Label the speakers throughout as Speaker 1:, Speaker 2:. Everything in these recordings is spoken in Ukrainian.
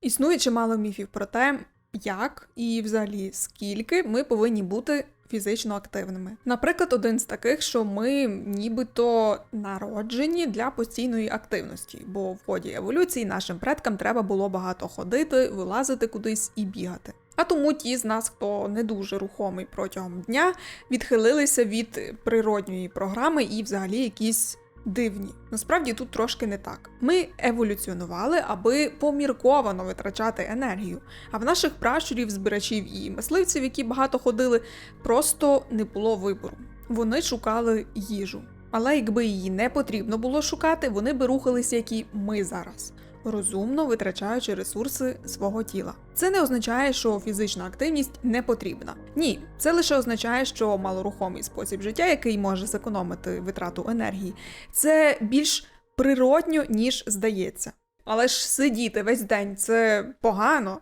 Speaker 1: Існує чимало міфів про те, як і взагалі скільки ми повинні бути фізично активними. Наприклад, один з таких, що ми нібито народжені для постійної активності, бо в ході еволюції нашим предкам треба було багато ходити, вилазити кудись і бігати. А тому ті з нас, хто не дуже рухомий протягом дня, відхилилися від природньої програми і взагалі якісь дивні. Насправді тут трошки не так. Ми еволюціонували, аби помірковано витрачати енергію. А в наших пращурів, збирачів і мисливців, які багато ходили, просто не було вибору. Вони шукали їжу. Але якби її не потрібно було шукати, вони би рухалися, як і ми зараз, розумно витрачаючи ресурси свого тіла. Це не означає, що фізична активність не потрібна. Ні, це лише означає, що малорухомий спосіб життя, який може зекономити витрату енергії, це більш природньо, ніж здається. Але ж сидіти весь день це погано.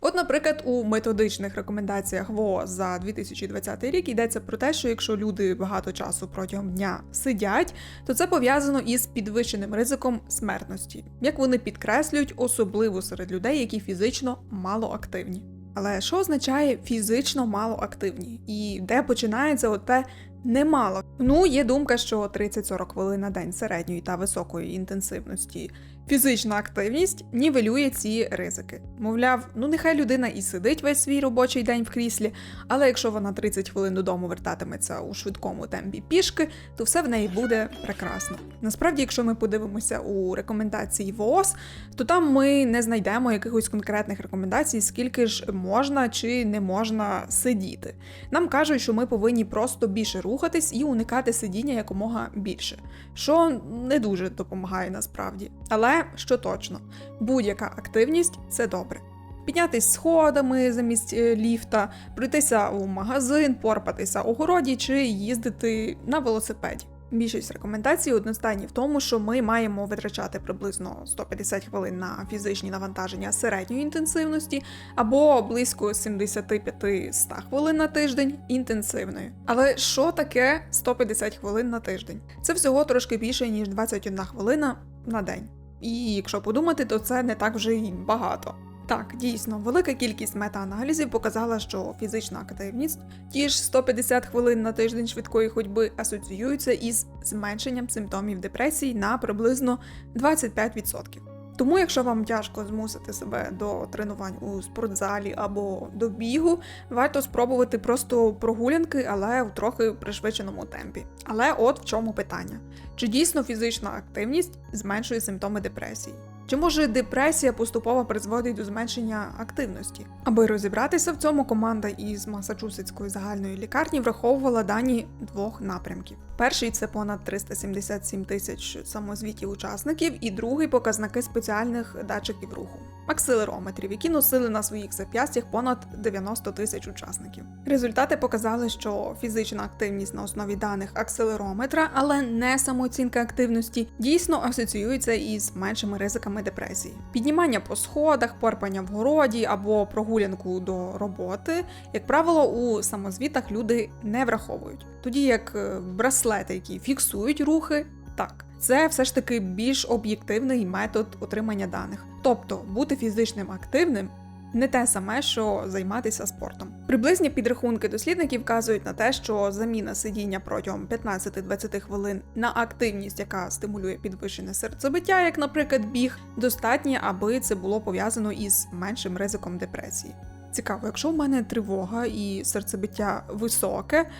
Speaker 1: От, наприклад, у методичних рекомендаціях ВООЗ за 2020 рік йдеться про те, що якщо люди багато часу протягом дня сидять, то це пов'язано із підвищеним ризиком смертності, як вони підкреслюють, особливо серед людей, які фізично малоактивні. Але що означає фізично малоактивні? І де починається оте немало? Ну, є думка, що 30-40 хвилин на день середньої та високої інтенсивності фізична активність нівелює ці ризики. Мовляв, ну нехай людина і сидить весь свій робочий день в кріслі, але якщо вона 30 хвилин додому вертатиметься у швидкому темпі пішки, то все в неї буде прекрасно. Насправді, якщо ми подивимося у рекомендації ВООЗ, то там ми не знайдемо якихось конкретних рекомендацій, скільки ж можна чи не можна сидіти. Нам кажуть, що ми повинні просто більше рухатись і уникати сидіння якомога більше, що не дуже допомагає насправді. Але що точно, будь-яка активність це добре. Піднятись сходами замість е, ліфта, пройтися у магазин, порпатися у городі чи їздити на велосипеді. Більшість рекомендацій одностайні в тому, що ми маємо витрачати приблизно 150 хвилин на фізичні навантаження середньої інтенсивності або близько 75-100 хвилин на тиждень інтенсивної. Але що таке 150 хвилин на тиждень? Це всього трошки більше ніж 21 хвилина на день. І якщо подумати, то це не так вже й багато. Так, дійсно, велика кількість мета-аналізів показала, що фізична активність, ті ж 150 хвилин на тиждень швидкої ходьби асоціюються із зменшенням симптомів депресії на приблизно 25%. Тому, якщо вам тяжко змусити себе до тренувань у спортзалі або до бігу, варто спробувати просто прогулянки, але у трохи пришвидшеному темпі. Але от в чому питання: чи дійсно фізична активність зменшує симптоми депресії? Чи може депресія поступово призводить до зменшення активності? Аби розібратися в цьому, команда із Масачусетської загальної лікарні враховувала дані двох напрямків. Перший це понад 377 тисяч самозвітів учасників, і другий показники спеціальних датчиків руху акселерометрів, які носили на своїх зап'ястях понад 90 тисяч учасників. Результати показали, що фізична активність на основі даних акселерометра, але не самооцінка активності, дійсно асоціюється із меншими ризиками депресії. Піднімання по сходах, порпання в городі або прогулянку до роботи, як правило, у самозвітах люди не враховують. Тоді як е, браслети, які фіксують рухи, так. Це все ж таки більш об'єктивний метод отримання даних. Тобто бути фізичним активним не те саме, що займатися спортом. Приблизні підрахунки дослідників вказують на те, що заміна сидіння протягом 15-20 хвилин на активність, яка стимулює підвищене серцебиття, як, наприклад, біг, достатня, аби це було пов'язано із меншим ризиком депресії. Цікаво, якщо в мене тривога і серцебиття високе,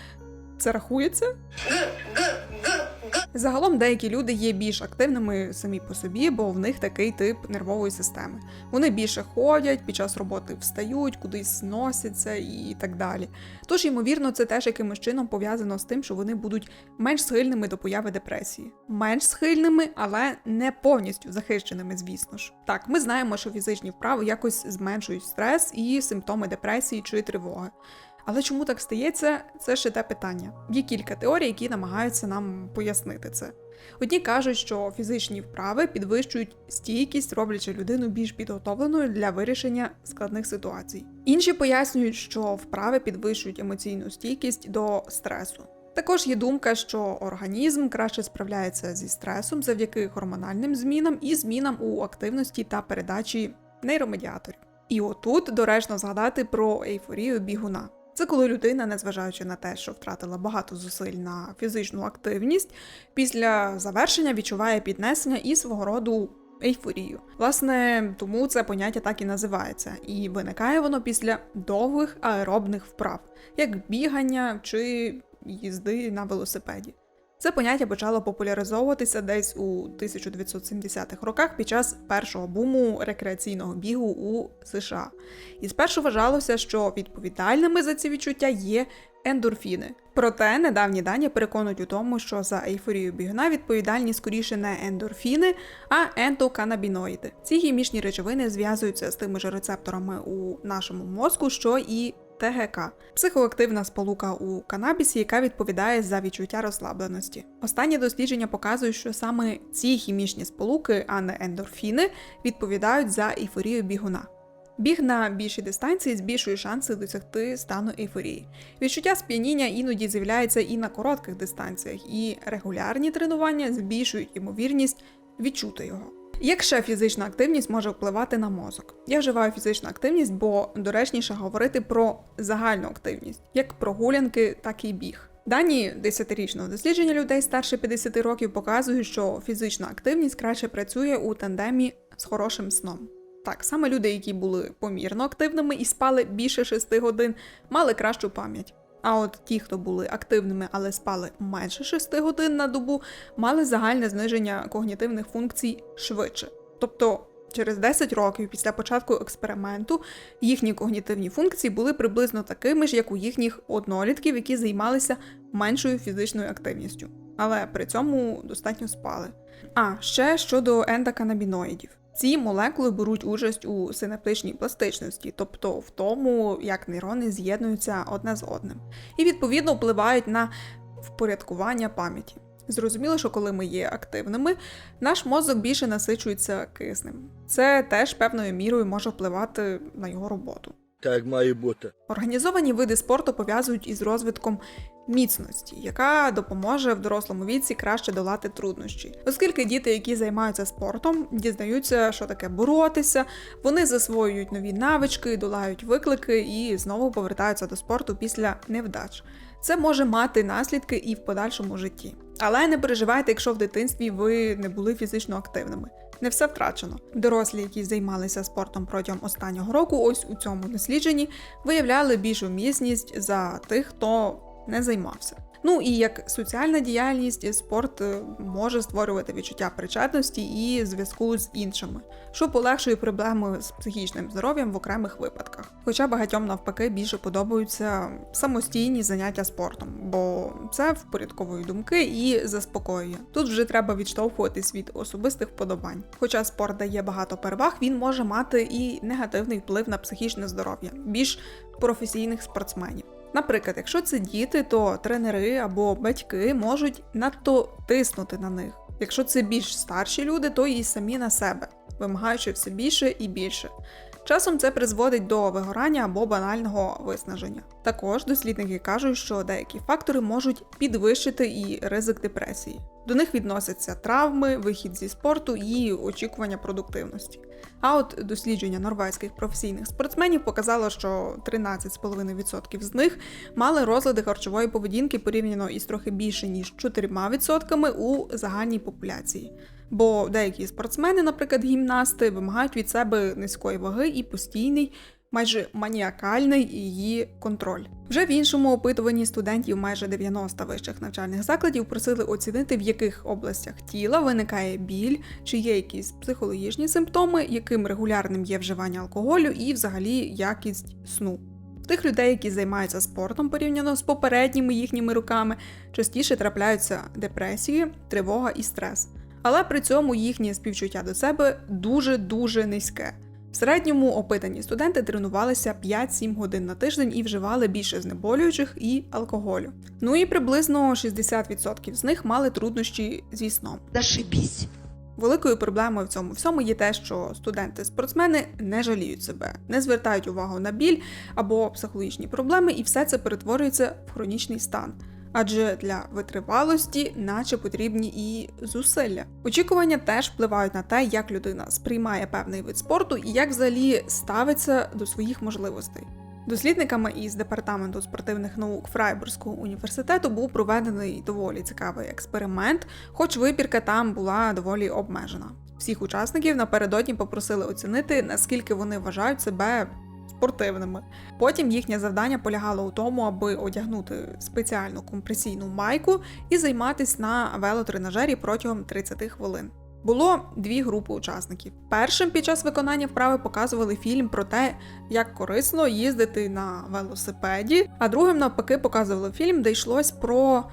Speaker 1: це рахується? Загалом деякі люди є більш активними самі по собі, бо в них такий тип нервової системи. Вони більше ходять, під час роботи встають, кудись носяться і так далі. Тож, ймовірно, це теж якимось чином пов'язано з тим, що вони будуть менш схильними до появи депресії. Менш схильними, але не повністю захищеними, звісно ж. Так, ми знаємо, що фізичні вправи якось зменшують стрес і симптоми депресії чи тривоги. Але чому так стається, це ще те питання. Є кілька теорій, які намагаються нам пояснити це. Одні кажуть, що фізичні вправи підвищують стійкість, роблячи людину більш підготовленою для вирішення складних ситуацій. Інші пояснюють, що вправи підвищують емоційну стійкість до стресу. Також є думка, що організм краще справляється зі стресом завдяки гормональним змінам і змінам у активності та передачі нейромедіаторів. І отут доречно згадати про ейфорію бігуна. Це коли людина, незважаючи на те, що втратила багато зусиль на фізичну активність, після завершення відчуває піднесення і свого роду ейфорію. Власне, тому це поняття так і називається, і виникає воно після довгих аеробних вправ, як бігання чи їзди на велосипеді. Це поняття почало популяризовуватися десь у 1970-х роках під час першого буму рекреаційного бігу у США. І спершу вважалося, що відповідальними за ці відчуття є ендорфіни. Проте недавні дані переконують у тому, що за ейфорію бігуна відповідальні скоріше не ендорфіни, а ендоканабіноїди. Ці хімічні речовини зв'язуються з тими ж рецепторами у нашому мозку, що і ТГК психоактивна сполука у канабісі, яка відповідає за відчуття розслабленості. Останні дослідження показують, що саме ці хімічні сполуки, а не ендорфіни, відповідають за ейфорію бігуна. Біг на більшій дистанції збільшує шанси досягти стану ейфорії. Відчуття сп'яніння іноді з'являється і на коротких дистанціях, і регулярні тренування збільшують ймовірність відчути його. Як ще фізична активність може впливати на мозок? Я вживаю фізичну активність, бо доречніше говорити про загальну активність, як прогулянки, так і біг. Дані 10-річного дослідження людей старше 50 років показують, що фізична активність краще працює у тандемі з хорошим сном. Так, саме люди, які були помірно активними і спали більше 6 годин, мали кращу пам'ять. А от ті, хто були активними, але спали менше 6 годин на добу, мали загальне зниження когнітивних функцій швидше. Тобто через 10 років після початку експерименту їхні когнітивні функції були приблизно такими ж, як у їхніх однолітків, які займалися меншою фізичною активністю, але при цьому достатньо спали. А ще щодо ендоканабіноїдів. Ці молекули беруть участь у синаптичній пластичності, тобто в тому, як нейрони з'єднуються одне з одним, і відповідно впливають на впорядкування пам'яті. Зрозуміло, що коли ми є активними, наш мозок більше насичується киснем. Це теж певною мірою може впливати на його роботу.
Speaker 2: Так має бути.
Speaker 1: Організовані види спорту пов'язують із розвитком міцності, яка допоможе в дорослому віці краще долати труднощі. Оскільки діти, які займаються спортом, дізнаються, що таке боротися, вони засвоюють нові навички, долають виклики і знову повертаються до спорту після невдач. Це може мати наслідки і в подальшому житті. Але не переживайте, якщо в дитинстві ви не були фізично активними. Не все втрачено. Дорослі, які займалися спортом протягом останнього року, ось у цьому дослідженні, виявляли більшу міцність за тих, хто не займався. Ну і як соціальна діяльність, спорт е, може створювати відчуття причетності і зв'язку з іншими, що полегшує проблеми з психічним здоров'ям в окремих випадках. Хоча багатьом навпаки більше подобаються самостійні заняття спортом, бо це впорядковує думки і заспокоює. Тут вже треба відштовхуватись від особистих вподобань. Хоча спорт дає багато переваг, він може мати і негативний вплив на психічне здоров'я більш професійних спортсменів. Наприклад, якщо це діти, то тренери або батьки можуть надто тиснути на них. Якщо це більш старші люди, то і самі на себе, вимагаючи все більше і більше. Часом це призводить до вигорання або банального виснаження. Також дослідники кажуть, що деякі фактори можуть підвищити і ризик депресії. До них відносяться травми, вихід зі спорту і очікування продуктивності. А от дослідження норвезьких професійних спортсменів показало, що 13,5% з них мали розлади харчової поведінки порівняно із трохи більше ніж 4% у загальній популяції. Бо деякі спортсмени, наприклад, гімнасти, вимагають від себе низької ваги і постійний. Майже маніакальний її контроль. Вже в іншому опитуванні студентів майже 90 вищих навчальних закладів просили оцінити, в яких областях тіла виникає біль, чи є якісь психологічні симптоми, яким регулярним є вживання алкоголю і взагалі якість сну. Тих людей, які займаються спортом порівняно з попередніми їхніми руками, частіше трапляються депресії, тривога і стрес. Але при цьому їхнє співчуття до себе дуже-дуже низьке. В середньому опитані студенти тренувалися 5-7 годин на тиждень і вживали більше знеболюючих і алкоголю. Ну і приблизно 60% з них мали труднощі зі сном.
Speaker 3: Зашибись.
Speaker 1: Великою проблемою в цьому всьому є те, що студенти-спортсмени не жаліють себе, не звертають увагу на біль або психологічні проблеми, і все це перетворюється в хронічний стан. Адже для витривалості, наче потрібні і зусилля. Очікування теж впливають на те, як людина сприймає певний вид спорту і як взагалі ставиться до своїх можливостей. Дослідниками із департаменту спортивних наук Фрайбурзького університету був проведений доволі цікавий експеримент, хоч вибірка там була доволі обмежена. Всіх учасників напередодні попросили оцінити, наскільки вони вважають себе спортивними. Потім їхнє завдання полягало у тому, аби одягнути спеціальну компресійну майку і займатися на велотренажері протягом 30 хвилин. Було дві групи учасників. Першим під час виконання вправи показували фільм про те, як корисно їздити на велосипеді, а другим навпаки показували фільм, де йшлось про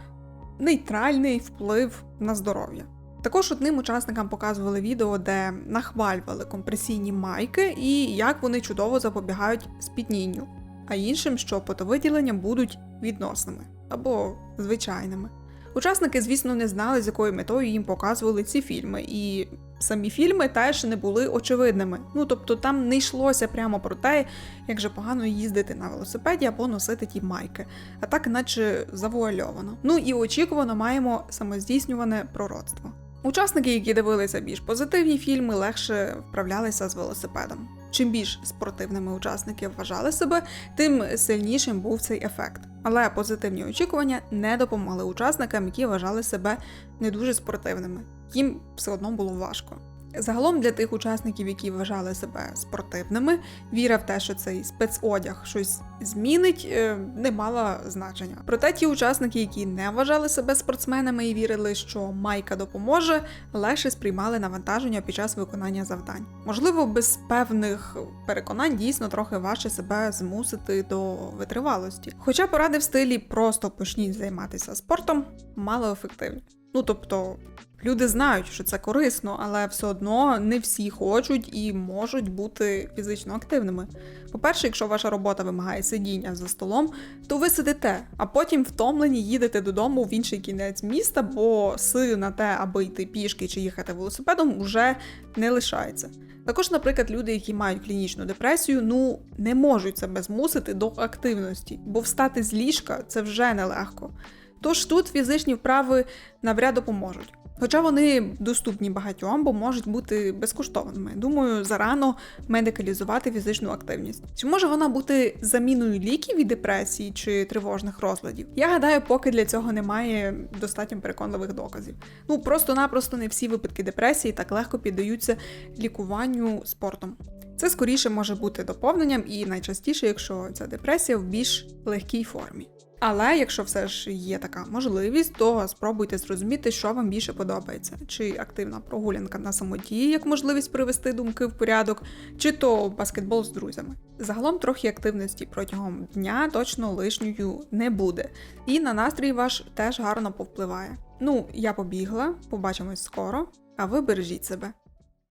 Speaker 1: нейтральний вплив на здоров'я. Також одним учасникам показували відео, де нахвалювали компресійні майки і як вони чудово запобігають спітнінню, а іншим, що потовиділення будуть відносними або звичайними. Учасники, звісно, не знали, з якою метою їм показували ці фільми, і самі фільми теж не були очевидними. Ну тобто там не йшлося прямо про те, як же погано їздити на велосипеді або носити ті майки, а так, наче завуальовано. Ну і очікувано маємо самоздійснюване пророцтво. Учасники, які дивилися більш позитивні фільми, легше вправлялися з велосипедом. Чим більш спортивними учасники вважали себе, тим сильнішим був цей ефект. Але позитивні очікування не допомогли учасникам, які вважали себе не дуже спортивними. Їм все одно було важко. Загалом для тих учасників, які вважали себе спортивними, віра в те, що цей спецодяг щось змінить, е, не мала значення. Проте ті учасники, які не вважали себе спортсменами і вірили, що майка допоможе, легше сприймали навантаження під час виконання завдань. Можливо, без певних переконань дійсно трохи важче себе змусити до витривалості. Хоча поради в стилі просто почніть займатися спортом мало ефективні. Ну тобто. Люди знають, що це корисно, але все одно не всі хочуть і можуть бути фізично активними. По-перше, якщо ваша робота вимагає сидіння за столом, то ви сидите, а потім втомлені їдете додому в інший кінець міста, бо сили на те, аби йти пішки чи їхати велосипедом, уже не лишається. Також, наприклад, люди, які мають клінічну депресію, ну не можуть себе змусити до активності, бо встати з ліжка це вже нелегко. Тож тут фізичні вправи навряд допоможуть. Хоча вони доступні багатьом, бо можуть бути безкоштовними. Думаю, зарано медикалізувати фізичну активність. Чи може вона бути заміною ліків від депресії чи тривожних розладів? Я гадаю, поки для цього немає достатньо переконливих доказів. Ну просто-напросто не всі випадки депресії так легко піддаються лікуванню спортом. Це скоріше може бути доповненням і найчастіше, якщо ця депресія в більш легкій формі. Але якщо все ж є така можливість, то спробуйте зрозуміти, що вам більше подобається: чи активна прогулянка на самоті, як можливість привести думки в порядок, чи то баскетбол з друзями. Загалом трохи активності протягом дня точно лишньою не буде, і на настрій ваш теж гарно повпливає. Ну, я побігла, побачимось скоро, а ви бережіть себе.